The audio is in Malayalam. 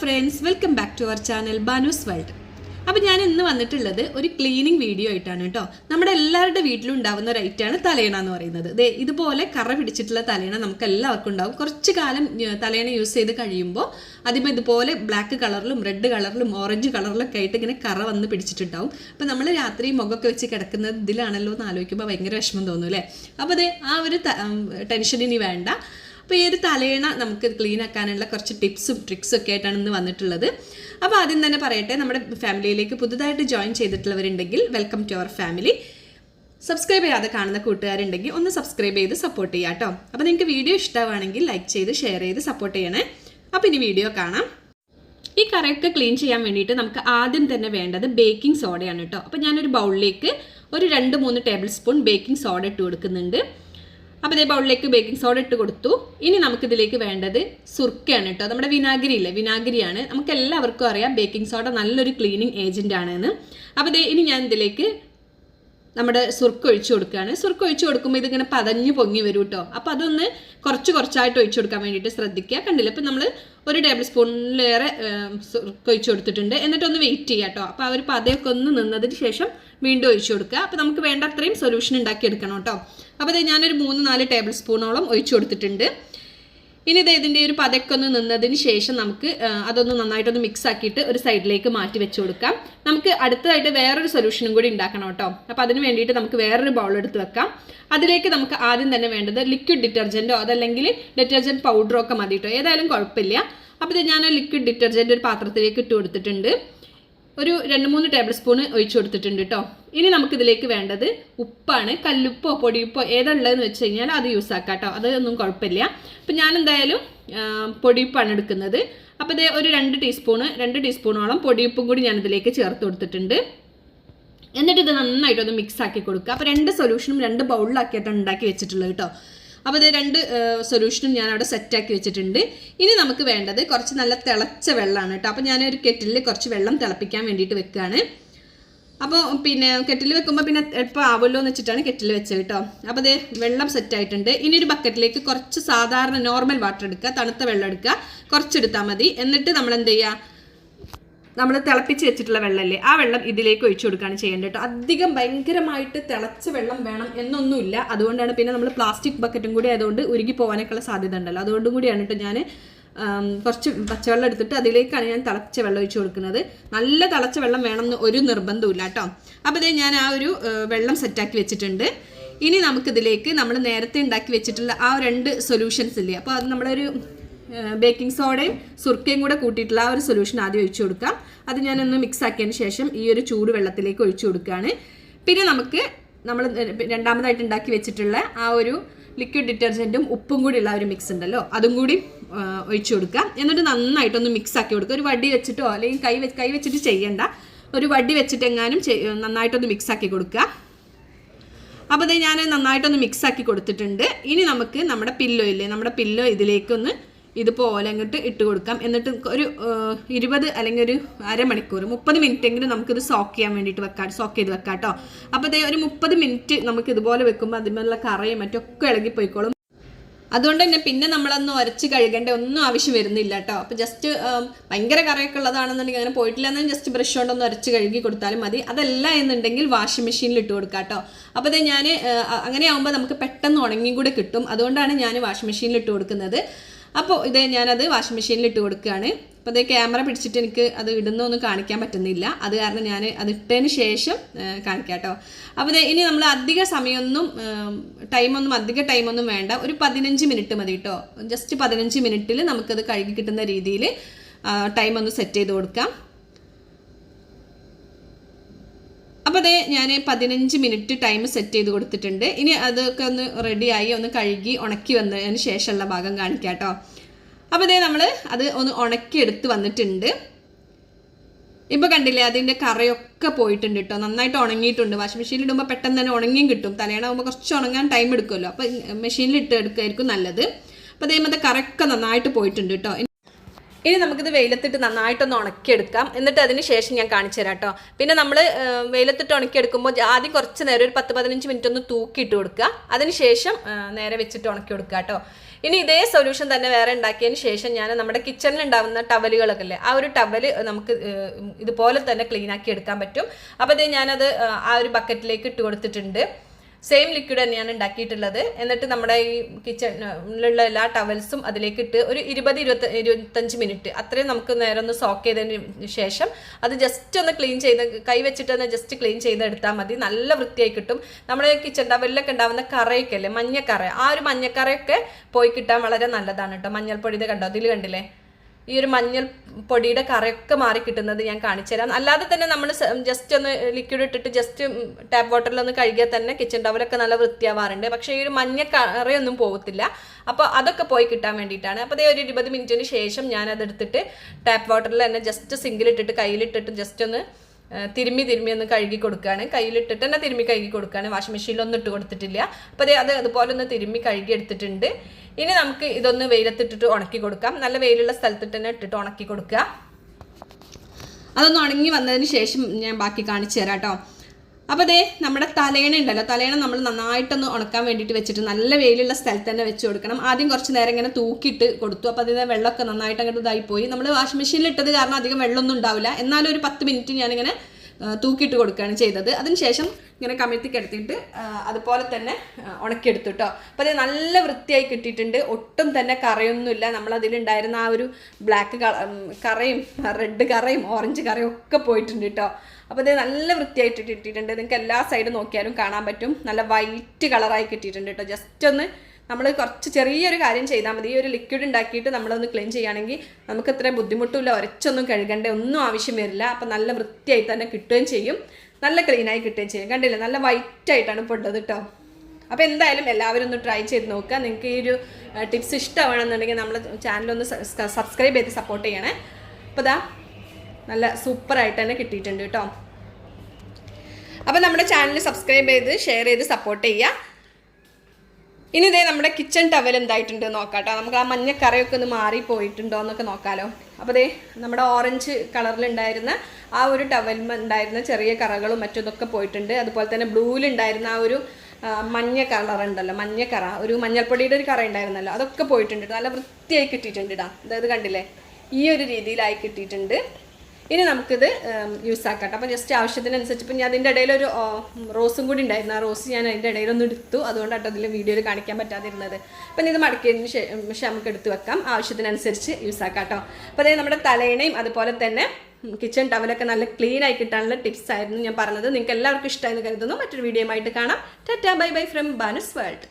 Friends welcome back to our channel Banu's world അപ്പോൾ ഞാൻ ഇന്ന് വന്നിട്ടുള്ളത് ഒരു ക്ലീനിങ് വീഡിയോ ആയിട്ടാണ് കേട്ടോ നമ്മുടെ എല്ലാവരുടെ വീട്ടിലും ഉണ്ടാകുന്ന ഒരു ഐറ്റാണ് തലയണ എന്ന് പറയുന്നത്. ദേ ഇതുപോലെ കറ പിടിച്ചിട്ടുള്ള തലയണ നമുക്ക് എല്ലാവർക്കും ഉണ്ടാവും. കുറച്ച് കാലം തലയണ യൂസ് ചെയ്ത് കഴിയുമ്പോൾ അതിപ്പോൾ ഇതുപോലെ ബ്ലാക്ക് കളറിലും റെഡ് കളറിലും ഓറഞ്ച് കളറിലൊക്കെ ആയിട്ട് ഇങ്ങനെ കറ വന്ന് പിടിച്ചിട്ടുണ്ടാവും. അപ്പോൾ നമ്മൾ രാത്രി മുഖമൊക്കെ വെച്ച് കിടക്കുന്നത് ഇതിലാണല്ലോ എന്ന് ആലോചിക്കുമ്പോൾ ഭയങ്കര വിഷമം തോന്നും അല്ലേ? അപ്പോൾ അതെ ആ ഒരു ടെൻഷൻ ഇനി വേണ്ട. അപ്പോൾ ഈ ഒരു തലയണ നമുക്ക് ക്ലീൻ ആക്കാനുള്ള കുറച്ച് ടിപ്സും ട്രിക്സും ഒക്കെ ആയിട്ടാണ് ഇന്ന് വന്നിട്ടുള്ളത്. അപ്പോൾ ആദ്യം തന്നെ പറയട്ടെ നമ്മുടെ ഫാമിലിയിലേക്ക് പുതുതായിട്ട് join ചെയ്തിട്ടുള്ളവരുണ്ടെങ്കിൽ welcome to our family subscribe ചെയ്യാതെ കാണുന്ന കൂട്ടുകാരുണ്ടെങ്കിൽ ഒന്ന് സബ്സ്ക്രൈബ് ചെയ്ത് സപ്പോർട്ട് ചെയ്യാം കേട്ടോ അപ്പോൾ നിങ്ങൾക്ക് വീഡിയോ ഇഷ്ടമാണെങ്കിൽ ലൈക്ക് ചെയ്ത് ഷെയർ ചെയ്ത് സപ്പോർട്ട് ചെയ്യണേ. അപ്പോൾ ഇനി വീഡിയോ കാണാം. ഈ കറയൊക്കെ ക്ലീൻ ചെയ്യാൻ വേണ്ടിയിട്ട് നമുക്ക് ആദ്യം തന്നെ വേണ്ടത് ബേക്കിംഗ് സോഡയാണ് കേട്ടോ അപ്പോൾ ഞാനൊരു ബൗളിലേക്ക് ഒരു രണ്ട് മൂന്ന് ടേബിൾ സ്പൂൺ ബേക്കിംഗ് സോഡ ഇട്ട് കൊടുക്കുന്നുണ്ട്. അപ്പോൾ ഇതേ ബൗളിലേക്ക് ബേക്കിംഗ് സോഡ ഇട്ട് കൊടുത്തു. ഇനി നമുക്കിതിലേക്ക് വേണ്ടത് സുർക്കയാണ് കേട്ടോ. നമ്മുടെ വിനാഗിരി ഇല്ലേ? വിനാഗിരിയാണ്. നമുക്ക് എല്ലാവർക്കും അറിയാം ബേക്കിംഗ് സോഡ നല്ലൊരു ക്ലീനിങ് ഏജന്റ് ആണ് എന്ന് അപ്പോൾ ഇതേ ഇനി ഞാൻ ഇതിലേക്ക് നമ്മുടെ സുർക്ക് ഒഴിച്ചു കൊടുക്കുകയാണ്. സുർക്ക് ഒഴിച്ചു കൊടുക്കുമ്പോൾ ഇതിങ്ങനെ പതഞ്ഞു പൊങ്ങി വരും കേട്ടോ. അപ്പോൾ അതൊന്ന് കുറച്ച് കുറച്ചായിട്ട് ഒഴിച്ചു കൊടുക്കാൻ വേണ്ടിയിട്ട് ശ്രദ്ധിക്കുക. കണ്ടില്ല? ഇപ്പം നമ്മൾ ഒരു ടേബിൾ സ്പൂണിലേറെ സുർക്ക് ഒഴിച്ചു കൊടുത്തിട്ടുണ്ട്. എന്നിട്ടൊന്ന് വെയിറ്റ് ചെയ്യാം കേട്ടോ. അപ്പോൾ ആ ഒരു പതയൊക്കെ ഒന്ന് നിന്നതിന് ശേഷം വീണ്ടും ഒഴിച്ചു കൊടുക്കുക. അപ്പോൾ നമുക്ക് വേണ്ട അത്രയും സൊല്യൂഷൻ ഉണ്ടാക്കി എടുക്കണം കേട്ടോ. അപ്പോൾ ഇത് ഞാനൊരു മൂന്ന് നാല് ടേബിൾ സ്പൂണോളം ഒഴിച്ചു കൊടുത്തിട്ടുണ്ട്. ഇനി ഇത് ഇതിന്റെ ഒരു പതക്കൊന്ന് നിന്നതിന് ശേഷം നമുക്ക് അതൊന്ന് നന്നായിട്ടൊന്ന് മിക്സ് ആക്കിയിട്ട് ഒരു സൈഡിലേക്ക് മാറ്റി വെച്ച് കൊടുക്കാം. നമുക്ക് അടുത്തതായിട്ട് വേറൊരു സൊല്യൂഷനും കൂടി ഉണ്ടാക്കണം കേട്ടോ. അപ്പോൾ അതിന് വേണ്ടിയിട്ട് നമുക്ക് വേറൊരു ബൗൾ എടുത്ത് വെക്കാം. അതിലേക്ക് നമുക്ക് ആദ്യം തന്നെ വേണ്ടത് ലിക്വിഡ് ഡിറ്റർജന്റോ അതല്ലെങ്കിൽ ഡിറ്റർജന്റ് പൗഡറോ ഒക്കെ മതി കേട്ടോ. ഏതായാലും കുഴപ്പമില്ല. അപ്പോൾ ഇത് ഞാൻ ലിക്വിഡ് ഡിറ്റർജന്റ് ഒരു പാത്രത്തിലേക്ക് ഇട്ട് കൊടുത്തിട്ടുണ്ട്. ഒരു രണ്ട് മൂന്ന് ടേബിൾ സ്പൂൺ ഒഴിച്ചു കൊടുത്തിട്ടുണ്ട് കേട്ടോ ഇനി നമുക്കിതിലേക്ക് വേണ്ടത് ഉപ്പാണ്. കല്ലുപ്പോ പൊടിയുപ്പോ ഏതുള്ളതെന്ന് വെച്ച് കഴിഞ്ഞാൽ അത് യൂസ് ആക്കാം കേട്ടോ അതൊന്നും കുഴപ്പമില്ല. അപ്പം ഞാൻ എന്തായാലും പൊടിയുപ്പാണ് എടുക്കുന്നത്. അപ്പോൾ ഇത് ഒരു രണ്ട് ടീസ്പൂണ് രണ്ട് ടീസ്പൂണോളം പൊടിയുപ്പും കൂടി ഞാൻ ഇതിലേക്ക് ചേർത്ത് കൊടുത്തിട്ടുണ്ട്. എന്നിട്ട് ഇത് നന്നായിട്ടൊന്ന് മിക്സ് ആക്കി കൊടുക്കുക. അപ്പോൾ രണ്ട് സൊല്യൂഷനും രണ്ട് ബൗളിലാക്കിയിട്ടാണ് ഉണ്ടാക്കി വെച്ചിട്ടുള്ളത് കേട്ടോ അപ്പോൾ ഇത് രണ്ട് സൊല്യൂഷനും ഞാൻ അവിടെ സെറ്റാക്കി വെച്ചിട്ടുണ്ട്. ഇനി നമുക്ക് വേണ്ടത് കുറച്ച് നല്ല തിളച്ച വെള്ളമാണ് കേട്ടോ. അപ്പോൾ ഞാനൊരു കെറ്റിലിൽ കുറച്ച് വെള്ളം തിളപ്പിക്കാൻ വേണ്ടിയിട്ട് വെക്കുകയാണ് അപ്പോൾ പിന്നെ കെറ്റിൽ വെക്കുമ്പോൾ പിന്നെ എപ്പോൾ ആവുമല്ലോ എന്ന് വെച്ചിട്ടാണ് കെറ്റിൽ വെച്ചത് കേട്ടോ. അപ്പോൾ ഇത് വെള്ളം സെറ്റായിട്ടുണ്ട് ഇനി ഒരു ബക്കറ്റിലേക്ക് കുറച്ച് സാധാരണ നോർമൽ വാട്ടർ എടുക്കുക തണുത്ത വെള്ളം എടുക്കുക. കുറച്ചെടുത്താൽ മതി. എന്നിട്ട് നമ്മൾ എന്ത് ചെയ്യുക? നമ്മൾ തിളപ്പിച്ച് വെച്ചിട്ടുള്ള വെള്ളമല്ലേ ആ വെള്ളം ഇതിലേക്ക് ഒഴിച്ചു കൊടുക്കുകയാണ് ചെയ്യേണ്ടത് കേട്ടോ. അധികം ഭയങ്കരമായിട്ട് തിളച്ച വെള്ളം വേണം എന്നൊന്നുമില്ല. അതുകൊണ്ടാണ് പിന്നെ നമ്മൾ പ്ലാസ്റ്റിക് ബക്കറ്റും കൂടി ആയതുകൊണ്ട് ഉരുകി പോകാനൊക്കെയുള്ള സാധ്യത ഉണ്ടല്ലോ. അതുകൊണ്ടും കൂടിയാണ് കേട്ടോ ഞാൻ കുറച്ച് പച്ചവെള്ളം എടുത്തിട്ട് അതിലേക്കാണ് ഞാൻ തിളച്ച വെള്ളം ഒഴിച്ചു കൊടുക്കുന്നത്. നല്ല തിളച്ച വെള്ളം വേണമെന്ന് ഒരു നിർബന്ധമില്ല കേട്ടോ. അപ്പോൾ ഇതേ ഞാൻ ആ ഒരു വെള്ളം സെറ്റാക്കി വെച്ചിട്ടുണ്ട്. ഇനി നമുക്കിതിലേക്ക് നമ്മൾ നേരത്തെ ഉണ്ടാക്കി വെച്ചിട്ടുള്ള ആ രണ്ട് സൊല്യൂഷൻസ് ഇല്ലേ? അപ്പോൾ അത് നമ്മളൊരു ബേക്കിംഗ് സോഡയും സുർക്കയും കൂടെ കൂട്ടിയിട്ടുള്ള ആ ഒരു സൊല്യൂഷൻ ആദ്യം ഒഴിച്ചു കൊടുക്കാം. അത് ഞാനൊന്ന് മിക്സ് ആക്കിയതിന് ശേഷം ഈ ഒരു ചൂട് വെള്ളത്തിലേക്ക് ഒഴിച്ചു കൊടുക്കുകയാണ്. പിന്നെ നമുക്ക് നമ്മൾ രണ്ടാമതായിട്ട് ഉണ്ടാക്കി വെച്ചിട്ടുള്ള ആ ഒരു ലിക്വിഡ് ഡിറ്റർജന്റും ഉപ്പും കൂടിയുള്ള ഒരു മിക്സ് ഉണ്ടല്ലോ അതും കൂടി ഒഴിച്ചു കൊടുക്കാം. എന്നിട്ട് നന്നായിട്ടൊന്ന് മിക്സ് ആക്കി കൊടുക്കുക. ഒരു വടി വെച്ചിട്ടോ അല്ലെങ്കിൽ കൈ കൈ വെച്ചിട്ട് ചെയ്യണ്ട. ഒരു വടി വെച്ചിട്ട് എങ്ങാനും നന്നായിട്ടൊന്ന് മിക്സ് ആക്കി കൊടുക്കുക. അപ്പോൾ ഇത് ഞാൻ നന്നായിട്ടൊന്ന് മിക്സ് ആക്കി കൊടുത്തിട്ടുണ്ട്. ഇനി നമുക്ക് നമ്മുടെ പില്ലോ ഇല്ലേ നമ്മുടെ പില്ലോ ഇതിലേക്കൊന്ന് ഇതുപോലെ അങ്ങോട്ട് ഇട്ട് കൊടുക്കാം. എന്നിട്ട് ഒരു ഇരുപത് അല്ലെങ്കിൽ ഒരു അരമണിക്കൂർ മുപ്പത് മിനിറ്റ് എങ്കിലും നമുക്കിത് സോക്ക് ചെയ്യാൻ വേണ്ടിയിട്ട് വെക്കാം സോക്ക് ചെയ്ത് വെക്കാം കേട്ടോ അപ്പോൾ ഇതേ ഒരു മുപ്പത് മിനിറ്റ് നമുക്ക് ഇതുപോലെ വെക്കുമ്പോൾ അതിനുള്ള കറയും മറ്റൊക്കെ ഇളകിപ്പോയിക്കോളും അതുകൊണ്ട് തന്നെ പിന്നെ നമ്മളൊന്നും ഉരച്ച് കഴുകേണ്ട ഒന്നും ആവശ്യം വരുന്നില്ല കേട്ടോ അപ്പോൾ ജസ്റ്റ് ഭയങ്കര കറയൊക്കെ ഉള്ളതാണെന്നുണ്ടെങ്കിൽ അങ്ങനെ പോയിട്ടില്ല ജസ്റ്റ് ബ്രഷ് കൊണ്ടൊന്ന് ഉരച്ച് കഴുകി കൊടുത്താലും മതി. അതല്ല എന്നുണ്ടെങ്കിൽ വാഷിംഗ് മെഷീനിൽ ഇട്ട് കൊടുക്കാം കേട്ടോ അപ്പോൾ ഇത് ഞാൻ അങ്ങനെ ആകുമ്പോൾ നമുക്ക് പെട്ടെന്ന് ഉണങ്ങി കൂടെ കിട്ടും. അതുകൊണ്ടാണ് ഞാൻ വാഷിംഗ് മെഷീനിൽ ഇട്ട് കൊടുക്കുന്നത്. അപ്പോൾ ഇത് ഞാനത് വാഷിംഗ് മെഷീനിൽ ഇട്ട് കൊടുക്കുകയാണ്. അപ്പോൾ അതേ ക്യാമറ പിടിച്ചിട്ട് എനിക്ക് അത് ഇടുന്നൊന്നും കാണിക്കാൻ പറ്റുന്നില്ല. അത് കാരണം ഞാൻ അത് ഇട്ടതിന് ശേഷം കാണിക്കാം കേട്ടോ. അപ്പോൾ ഇനി നമ്മൾ അധിക സമയമൊന്നും ടൈമൊന്നും അധിക ടൈമൊന്നും വേണ്ട. ഒരു പതിനഞ്ച് മിനിറ്റ് മതി കേട്ടോ. ജസ്റ്റ് പതിനഞ്ച് മിനിറ്റിൽ നമുക്കത് കഴുകി കിട്ടുന്ന രീതിയിൽ ടൈം ഒന്ന് സെറ്റ് ചെയ്ത് കൊടുക്കാം. അപ്പോൾ അതേ ഞാൻ പതിനഞ്ച് മിനിറ്റ് ടൈം സെറ്റ് ചെയ്ത് കൊടുത്തിട്ടുണ്ട്. ഇനി അതൊക്കെ ഒന്ന് റെഡിയായി ഒന്ന് കഴുകി ഉണക്കി വന്നതിന് ശേഷമുള്ള ഭാഗം കാണിക്കാം കേട്ടോ അപ്പോൾ അതേ നമ്മൾ അത് ഒന്ന് ഉണക്കി എടുത്ത് വന്നിട്ടുണ്ട്. ഇപ്പോൾ കണ്ടില്ലേ അതിന്റെ കറയൊക്കെ പോയിട്ടുണ്ട് കേട്ടോ നന്നായിട്ട് ഉണങ്ങിയിട്ടുണ്ട്. വാഷിംഗ് മെഷീനിൽ ഇടുമ്പോൾ പെട്ടെന്ന് തന്നെ ഉണങ്ങിയും കിട്ടും. തലേണാകുമ്പോൾ കുറച്ച് ഉണങ്ങാൻ ടൈം എടുക്കുമല്ലോ. അപ്പോൾ മെഷീനിൽ ഇട്ട് എടുക്കുമായിരിക്കും നല്ലത്. അപ്പോൾ അതേമത്തെ കറയൊക്കെ നന്നായിട്ട് പോയിട്ടുണ്ട് കേട്ടോ ഇനി നമുക്കിത് വെയിലത്തിട്ട് നന്നായിട്ടൊന്ന് ഉണക്കിയെടുക്കാം. എന്നിട്ട് അതിന് ശേഷം ഞാൻ കാണിച്ചു തരാം കേട്ടോ പിന്നെ നമ്മൾ വെയിലത്തിട്ട് ഉണക്കിയെടുക്കുമ്പോൾ ആദ്യം കുറച്ച് നേരം ഒരു പത്ത് പതിനഞ്ച് മിനിറ്റ് ഒന്ന് തൂക്കിയിട്ട് കൊടുക്കുക. അതിന് ശേഷം നേരെ വെച്ചിട്ട് ഉണക്കി കൊടുക്കുക കേട്ടോ. ഇനി ഇതേ സൊല്യൂഷൻ തന്നെ വേറെ ഉണ്ടാക്കിയതിന് ശേഷം ഞാൻ നമ്മുടെ കിച്ചണിൽ ഉണ്ടാകുന്ന ടവലുകളൊക്കെ അല്ലേ ആ ഒരു ടവൽ നമുക്ക് ഇതുപോലെ തന്നെ ക്ലീൻ ആക്കി എടുക്കാൻ പറ്റും. അപ്പോൾ ഇത് ഞാനത് ആ ഒരു ബക്കറ്റിലേക്ക് ഇട്ട് കൊടുത്തിട്ടുണ്ട്. സെയിം ലിക്വിഡ് തന്നെയാണ് ഉണ്ടാക്കിയിട്ടുള്ളത്. എന്നിട്ട് നമ്മുടെ ഈ കിച്ചണിലുള്ള എല്ലാ ടവൽസും അതിലേക്ക് ഇട്ട് ഒരു ഇരുപത് ഇരുപത്തി ഇരുപത്തഞ്ച് മിനിറ്റ് അത്രയും നമുക്ക് നേരം ഒന്ന് സോക്ക് ചെയ്തതിന് ശേഷം അത് ജസ്റ്റ് ഒന്ന് ക്ലീൻ ചെയ്ത് കൈ വെച്ചിട്ട് ഒന്ന് ജസ്റ്റ് ക്ലീൻ ചെയ്തെടുത്താൽ മതി. നല്ല വൃത്തിയായി കിട്ടും. നമ്മുടെ കിച്ചൺ ടവലിലൊക്കെ ഉണ്ടാവുന്ന കറയൊക്കെ അല്ലേ? മഞ്ഞക്കറ. ആ ഒരു മഞ്ഞക്കറയൊക്കെ പോയി കിട്ടാൻ വളരെ നല്ലതാണ് കേട്ടോ. മഞ്ഞൾപ്പൊടി ഇത് കണ്ടോ? അതിൽ കണ്ടില്ലേ? ഈ ഒരു മഞ്ഞൾ പൊടിയുടെ കറയൊക്കെ മാറി കിട്ടുന്നത് ഞാൻ കാണിച്ചു തരാം. അല്ലാതെ തന്നെ നമ്മൾ ജസ്റ്റ് ഒന്ന് ലിക്വിഡ് ഇട്ടിട്ട് ജസ്റ്റ് ടാപ്പ് വാട്ടറിലൊന്ന് കഴുകിയാൽ തന്നെ കിച്ചൺ ടവലൊക്കെ നല്ല വൃത്തിയാവാറുണ്ട്. പക്ഷേ ഈ ഒരു മഞ്ഞ കറയൊന്നും പോകത്തില്ല. അപ്പോൾ അതൊക്കെ പോയി കിട്ടാൻ വേണ്ടിയിട്ടാണ്. അപ്പോൾ അതേ ഒരു ഇരുപത് മിനിറ്റിന് ശേഷം ഞാൻ അതെടുത്തിട്ട് ടാപ്പ് വാട്ടറിൽ തന്നെ ജസ്റ്റ് സിങ്കിലിട്ടിട്ട് കയ്യിലിട്ടിട്ട് ജസ്റ്റ് ഒന്ന് തിരുമ്മി തിരുമ്മി ഒന്ന് കഴുകി കൊടുക്കുകയാണ് കയ്യിലിട്ടിട്ട് തന്നെ തിരുമ്മി കഴുകി കൊടുക്കുകയാണ് വാഷിംഗ് മെഷീനിലൊന്നും ഇട്ട് കൊടുത്തിട്ടില്ല. അപ്പോൾ അതേ അത് അതുപോലെ ഒന്ന് തിരുമ്മി കഴുകി എടുത്തിട്ടുണ്ട്. ഇനി നമുക്ക് ഇതൊന്ന് വെയിലത്തിട്ടിട്ട് ഉണക്കി കൊടുക്കാം. നല്ല വെയിലുള്ള സ്ഥലത്തിട്ട് തന്നെ ഇട്ടിട്ട് ഉണക്കി കൊടുക്കുക. അതൊന്ന് ഉണങ്ങി വന്നതിന് ശേഷം ഞാൻ ബാക്കി കാണിച്ചു തരാം കേട്ടോ. അപ്പോൾ ദേ നമ്മുടെ തലേണ ഉണ്ടല്ലോ. തലേണ നമ്മൾ നന്നായിട്ടൊന്ന് ഉണക്കാൻ വേണ്ടിയിട്ട് വെച്ചിട്ട് നല്ല വെയിലുള്ള സ്ഥലത്ത് തന്നെ വെച്ച് കൊടുക്കണം. ആദ്യം കുറച്ച് നേരം ഇങ്ങനെ തൂക്കിയിട്ട് കൊടുത്തു. അപ്പോൾ അതിന് വെള്ളമൊക്കെ നന്നായിട്ട് അങ്ങോട്ട് ഇതായി പോയി നമ്മൾ വാഷിംഗ് മെഷീനിൽ ഇട്ടത് കാരണം അധികം വെള്ളമൊന്നും ഉണ്ടാവില്ല. എന്നാലും ഒരു പത്ത് മിനിറ്റ് ഞാനിങ്ങനെ തൂക്കിയിട്ട് കൊടുക്കുകയാണ് ചെയ്തത്. അതിനുശേഷം ഇങ്ങനെ കമിഴ്ത്തി കിടത്തിയിട്ട് അതുപോലെ തന്നെ ഉണക്കിയെടുത്തു കേട്ടോ അപ്പോൾ അത് നല്ല വൃത്തിയായി കിട്ടിയിട്ടുണ്ട്. ഒട്ടും തന്നെ കറയൊന്നുമില്ല. നമ്മളതിലുണ്ടായിരുന്ന ആ ഒരു ബ്ലാക്ക് കറയും റെഡ് കറയും ഓറഞ്ച് കറയും ഒക്കെ പോയിട്ടുണ്ട് കേട്ടോ അപ്പോൾ ഇത് നല്ല വൃത്തിയായിട്ട് കിട്ടിയിട്ടുണ്ട് നിങ്ങൾക്ക് എല്ലാ സൈഡും നോക്കിയാലും കാണാൻ പറ്റും. നല്ല വൈറ്റ് കളറായി കിട്ടിയിട്ടുണ്ട് കേട്ടോ ജസ്റ്റ് ഒന്ന് നമ്മൾ കുറച്ച് ചെറിയൊരു കാര്യം ചെയ്താൽ മതി. ഈ ഒരു ലിക്വിഡ് ഉണ്ടാക്കിയിട്ട് നമ്മളൊന്ന് ക്ലീൻ ചെയ്യുകയാണെങ്കിൽ നമുക്ക് ഇത്രയും ബുദ്ധിമുട്ടില്ല. ഒരച്ചൊന്നും കഴുകേണ്ട ഒന്നും ആവശ്യം വരില്ല. അപ്പം നല്ല വൃത്തിയായി തന്നെ കിട്ടുകയും ചെയ്യും. നല്ല ക്ലീനായി കിട്ടുകയും ചെയ്യും. കണ്ടില്ലേ? നല്ല വൈറ്റ് ആയിട്ടാണ് ഇപ്പോൾ ഉള്ളത് കേട്ടോ അപ്പോൾ എന്തായാലും എല്ലാവരും ഒന്ന് ട്രൈ ചെയ്ത് നോക്കുക. നിങ്ങൾക്ക് ഈ ഒരു ടിപ്സ് ഇഷ്ടമാണെന്നുണ്ടെങ്കിൽ നമ്മൾ ചാനലൊന്ന് സബ്സ്ക്രൈബ് ചെയ്ത് സപ്പോർട്ട് ചെയ്യണേ. അപ്പോൾ ഇതാ നല്ല സൂപ്പറായിട്ട് തന്നെ കിട്ടിയിട്ടുണ്ട് കേട്ടോ. അപ്പോൾ നമ്മുടെ ചാനൽ സബ്സ്ക്രൈബ് ചെയ്ത് ഷെയർ ചെയ്ത് സപ്പോർട്ട് ചെയ്യുക. ഇനി ഇതേ നമ്മുടെ കിച്ചൺ ടവൽ എന്തായിട്ടുണ്ട് നോക്കാട്ടോ. നമുക്ക് ആ മഞ്ഞ കറയൊക്കെ ഒന്ന് മാറി പോയിട്ടുണ്ടോ എന്നൊക്കെ നോക്കാലോ. അപ്പോൾ ദേ നമ്മുടെ ഓറഞ്ച് കളറിലുണ്ടായിരുന്ന ആ ഒരു ടവലിൽ ഉണ്ടായിരുന്ന ചെറിയ കറകളും മറ്റും ഇതൊക്കെ പോയിട്ടുണ്ട്. അതുപോലെ തന്നെ ബ്ലൂവിലുണ്ടായിരുന്ന ആ ഒരു മഞ്ഞ കളർ ഉണ്ടല്ലോ മഞ്ഞ കറ. ഒരു മഞ്ഞൾപ്പൊടിയുടെ ഒരു കറ ഉണ്ടായിരുന്നല്ലോ. അതൊക്കെ പോയിട്ടുണ്ട്. നല്ല വൃത്തിയായി കിട്ടിയിട്ടുണ്ട് ഇടാ അതായത് കണ്ടില്ലേ? ഈ ഒരു രീതിയിലായി കിട്ടിയിട്ടുണ്ട്. ഇനി നമുക്കിത് യൂസ് ആക്കട്ടെ. അപ്പോൾ ജസ്റ്റ് ആവശ്യത്തിനനുസരിച്ച് ഇപ്പം ഞാൻ അതിന്റെ ഇടയിൽ ഒരു റോസും കൂടി ഉണ്ടായിരുന്നു. ആ റോസ് ഞാൻ അതിന്റെ ഇടയിലൊന്നും എടുത്തു. അതുകൊണ്ടാണ് അതിൽ വീഡിയോയിൽ കാണിക്കാൻ പറ്റാതിരുന്നത്. അപ്പം ഇത് മടക്കിയതിന് ശേഷം നമുക്ക് എടുത്ത് വെക്കാം. ആവശ്യത്തിനനുസരിച്ച് യൂസ് ആക്കാം കേട്ടോ അപ്പോൾ അതായത് നമ്മുടെ തലേണയും അതുപോലെ തന്നെ കിച്ചൺ ടവലൊക്കെ നല്ല ക്ലീൻ ആയി കിട്ടാനുള്ള ടിപ്സ് ആയിരുന്നു ഞാൻ പറഞ്ഞത്. നിങ്ങൾക്ക് എല്ലാവർക്കും ഇഷ്ടമായെന്ന് കരുതുന്നു. മറ്റൊരു വീഡിയോ ആയിട്ട് കാണാം. Tata bye bye from Banu's world